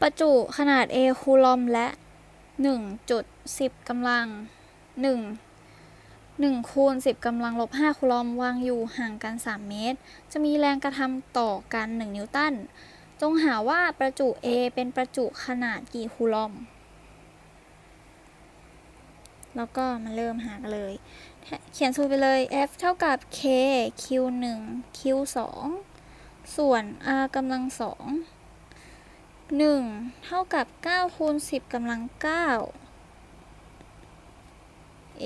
ประจุขนาด A คูลอมและ 1.10กำลัง 1 1คูณ10กำลังลบ5คูลอมวางอยู่ห่างกัน 3 เมตร จะมีแรงกระทำต่อกัน 1 นิวตัน จงหาว่าประจุ A เป็นประจุขนาดกี่คูลอม แล้วก็มาเริ่มหากันเลย เขียนสูตรไปเลย F เท่ากับ K Q 1 Q 2ส่วน R กำลังส องหนึ่งเท่ากับ 9 คูณ 10กำลัง 9 A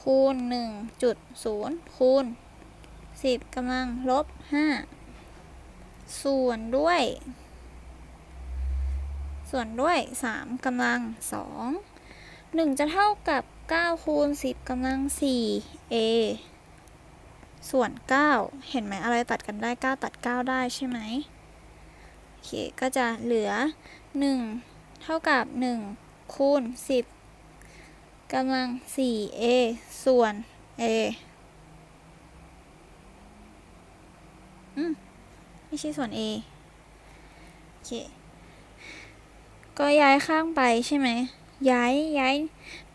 คูณ 1.0 คูณ 10กำลังลบ 5 ส่วนด้วย ส่วนด้วย 3กำลัง 2 1 จะเท่ากับ 9 คูณ 10กำลัง 4 A ส่วน 9 เห็นไหมอะไรตัดกันได้ 9 ตัด 9 ได้ใช่ไหมโอเค ก็จะเหลือ 1 เท่ากับ 1 คูณ 10กำลัง 4a ส่วน a อืม ไม่ใช่ส่วน a โอเค ก็ย้ายข้างไปใช่ไหม ย้ายย้าย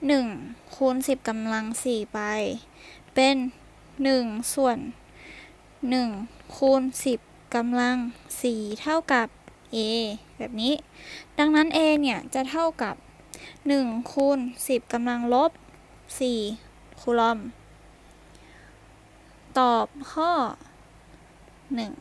1 คูณ 10กำลัง 4 ไป เป็น หนึ่งส่วนหนึ่งคูณสิบกำลังสี่เท่ากับ a แบบนี้ ดังนั้น a เนี่ยจะเท่ากับหนึ่งคูณสิบกำลังลบสี่คูลอม ตอบข้อหนึ่ง